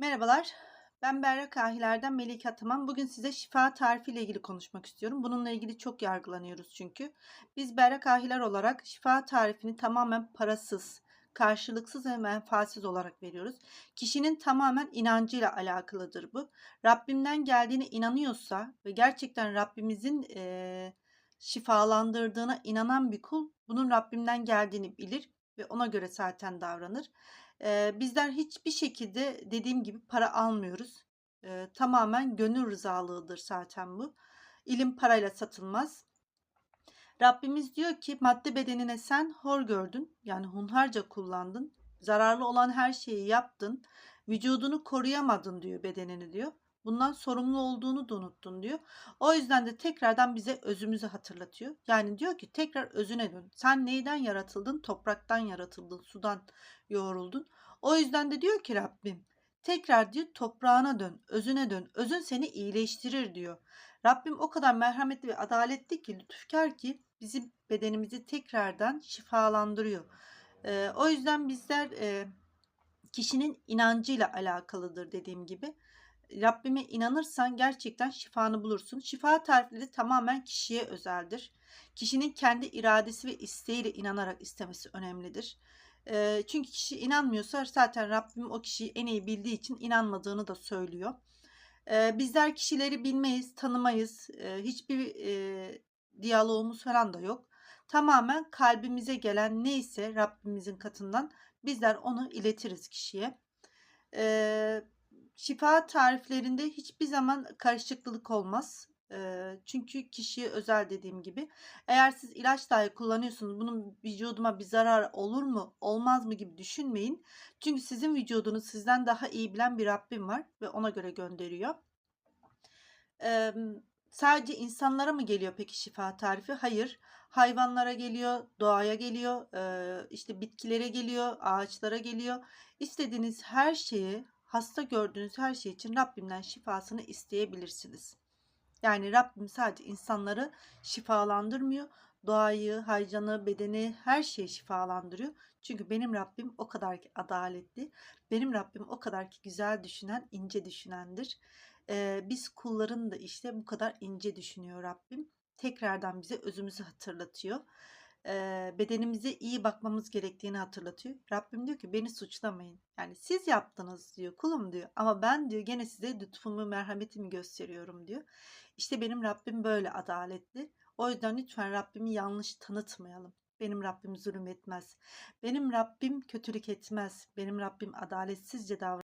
Merhabalar. Ben Berra Kahiler'den Melike Ataman. Bugün size şifa tarifi ile ilgili konuşmak istiyorum. Bununla ilgili çok yargılanıyoruz çünkü. Biz Berra Kahiler olarak şifa tarifini tamamen parasız, karşılıksız ve menfaatsiz olarak veriyoruz. Kişinin tamamen inancıyla alakalıdır bu. Rabbimden geldiğine inanıyorsa ve gerçekten Rabbimizin eee, şifalandırdığına inanan bir kul bunun Rabbimden geldiğini bilir ve ona göre zaten davranır. Eee, bizler hiçbir şekilde dediğim gibi para almıyoruz. Eee, tamamen gönül rızalığıdır zaten bu. İlim parayla satılmaz. Rabbimiz diyor ki madde bedenine sen hor gördün. Yani hunharca kullandın. Zararlı olan her şeyi yaptın. Vücudunu koruyamadın diyor bedenini diyor. Bundan sorumlu olduğunu da unuttun diyor. O yüzden de tekrardan bize özümüzü hatırlatıyor. Yani diyor ki tekrar özüne dön. Sen neyden yaratıldın? Topraktan yaratıldın, sudan yoğruldun. O yüzden de diyor ki Rabbim tekrar diyor toprağına dön, özüne dön. Özün seni iyileştirir diyor. Rabbim o kadar merhametli ve adaletli ki, lütufkar ki bizim bedenimizi tekrardan şifalandırıyor. Ee, o yüzden bizler e, kişinin inancıyla alakalıdır dediğim gibi. Rabbime inanırsan gerçekten şifanı bulursun. Şifa tarifleri tamamen kişiye özeldir. Kişinin kendi iradesi ve isteğiyle inanarak istemesi önemlidir. Eee, çünkü kişi inanmıyorsa zaten Rabbim o kişiyi en iyi bildiği için inanmadığını da söylüyor. Eee, bizler kişileri bilmeyiz, tanımayız. Eee, hiçbir eee, diyalogumuz falan da yok. Tamamen kalbimize gelen neyse Rabbimizin katından bizler onu iletiriz kişiye. Eee, şifa tariflerinde hiçbir zaman karışıklık olmaz. Çünkü kişiye özel dediğim gibi. Eğer siz ilaç dahi kullanıyorsunuz, bunun vücuduma bir zarar olur mu, olmaz mı gibi düşünmeyin. Çünkü sizin vücudunu sizden daha iyi bilen bir Rabbim var ve ona göre gönderiyor. Sadece insanlara mı geliyor peki şifa tarifi? Hayır. Hayvanlara geliyor, doğaya geliyor, işte bitkilere geliyor, ağaçlara geliyor. İstediğiniz her şeyi, hasta gördüğünüz her şey için Rabbimden şifasını isteyebilirsiniz. Yani Rabbim sadece insanları şifalandırmıyor. Doğayı, haycanı, bedeni, her şeyi şifalandırıyor. Çünkü benim Rabbim o kadar ki adaletli. Benim Rabbim o kadar ki güzel düşünen, ince düşünendir. Eee, biz kulların da işte bu kadar ince düşünüyor Rabbim. Tekrardan bize özümüzü hatırlatıyor. Bedenimize iyi bakmamız gerektiğini hatırlatıyor. Rabbim diyor ki beni suçlamayın. Yani siz yaptınız diyor kulum diyor. Ama ben diyor gene size lütfumu, merhametimi gösteriyorum diyor. İşte benim Rabbim böyle adaletli. O yüzden lütfen Rabbimi yanlış tanıtmayalım. Benim Rabbim zulüm etmez. Benim Rabbim kötülük etmez. Benim Rabbim adaletsizce davranmaz.